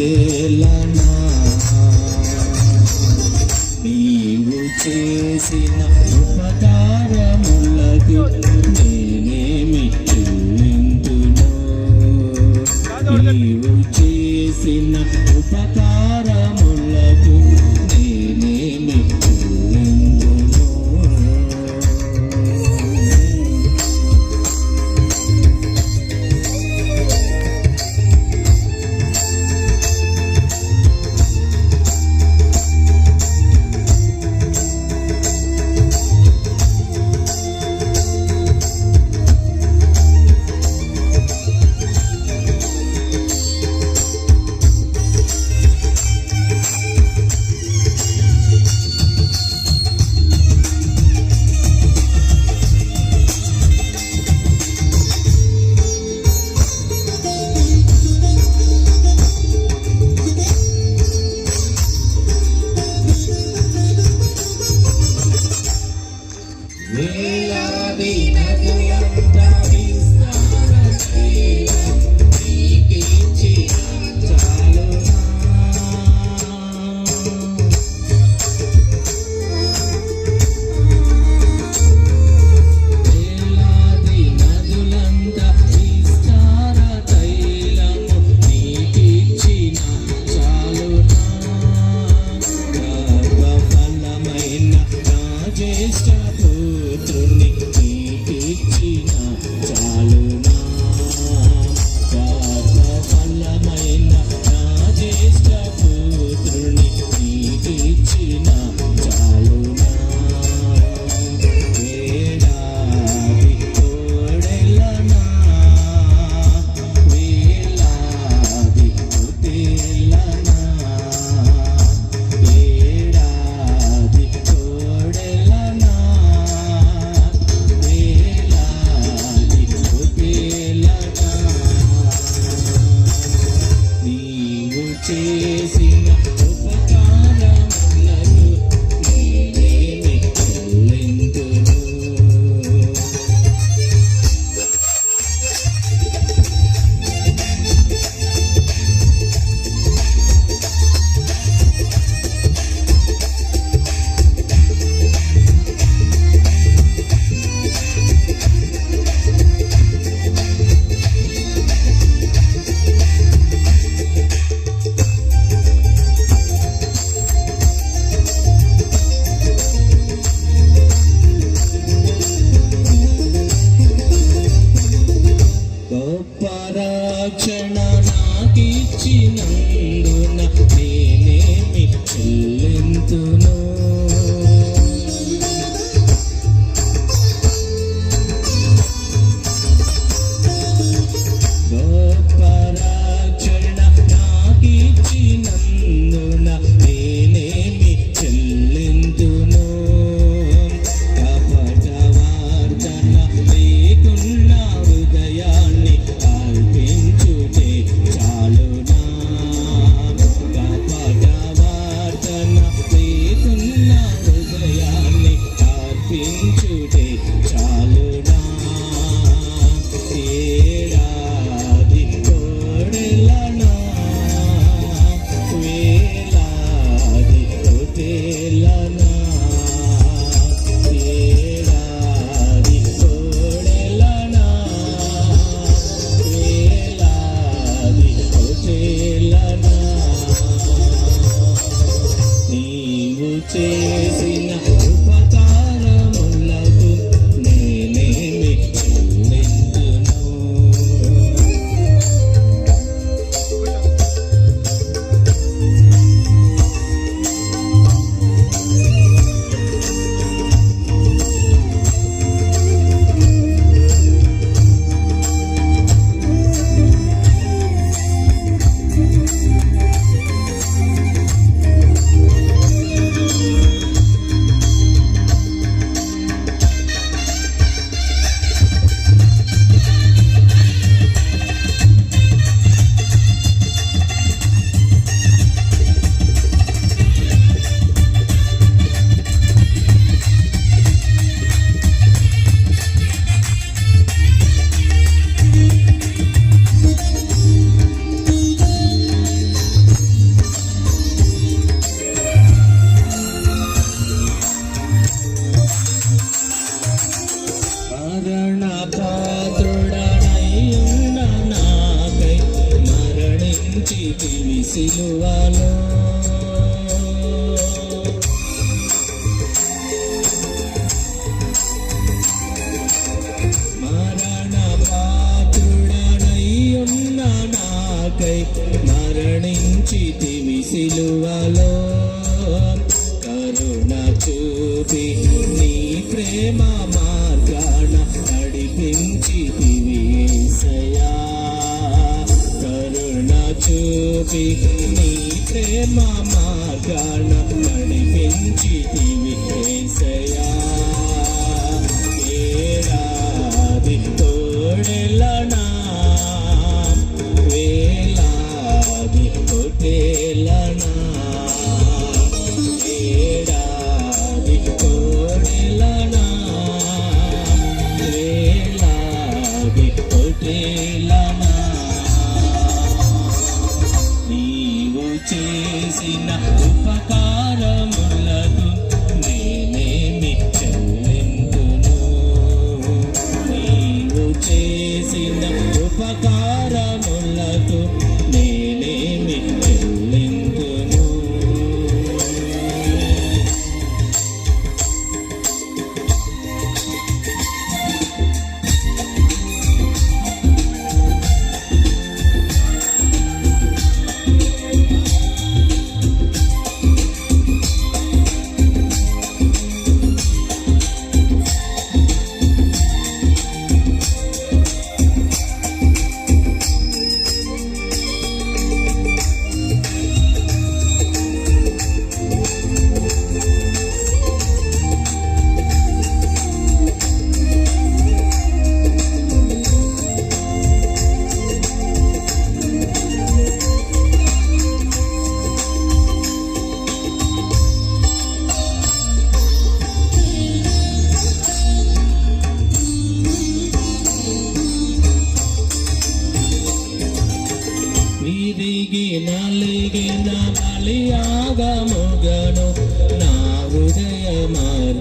ఏలనా నీవు చేసిన ఉపకారము కై మరణించి సిలువలో కరుణ చూపి నీ ప్రేమ మార్గాన నడిపించి యేసయ్యా కరుణ చూపి నీ ప్రేమ మార్గాన నడిపించి యేసయ్యా ఏడాది తోడెలనా ಗಾಡಿ ಹೋಟೆಲ್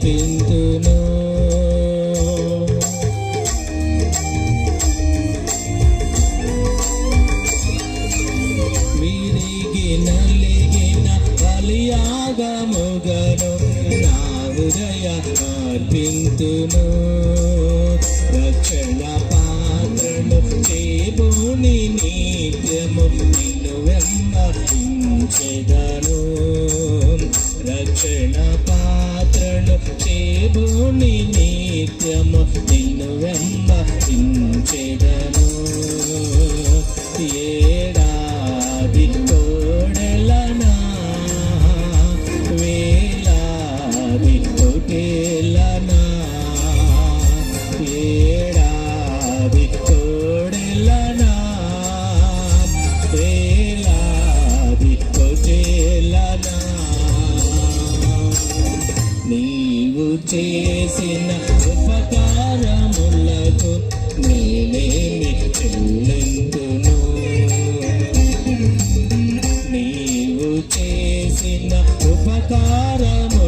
హృదయమర్పింతును విరిగి నలిగిన బలియాగముగను నా హృదయమర్పింతును రక్షణ పాత్రను దేవుని నిత్యము నిన్ను వెంబడించెదను. రక్షణ నిత్యము నిన్ను చేసిన ఉపకారములకు నేనేమి చెల్లిందును నీవు చేసిన ఉపకారము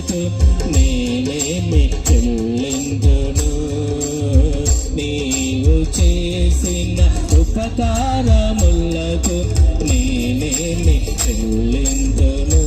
ఉపకారములకు నేనేమి చెల్లిందును నీవు చేసిన ఉపకారములకు నేనేమి చెల్లిందును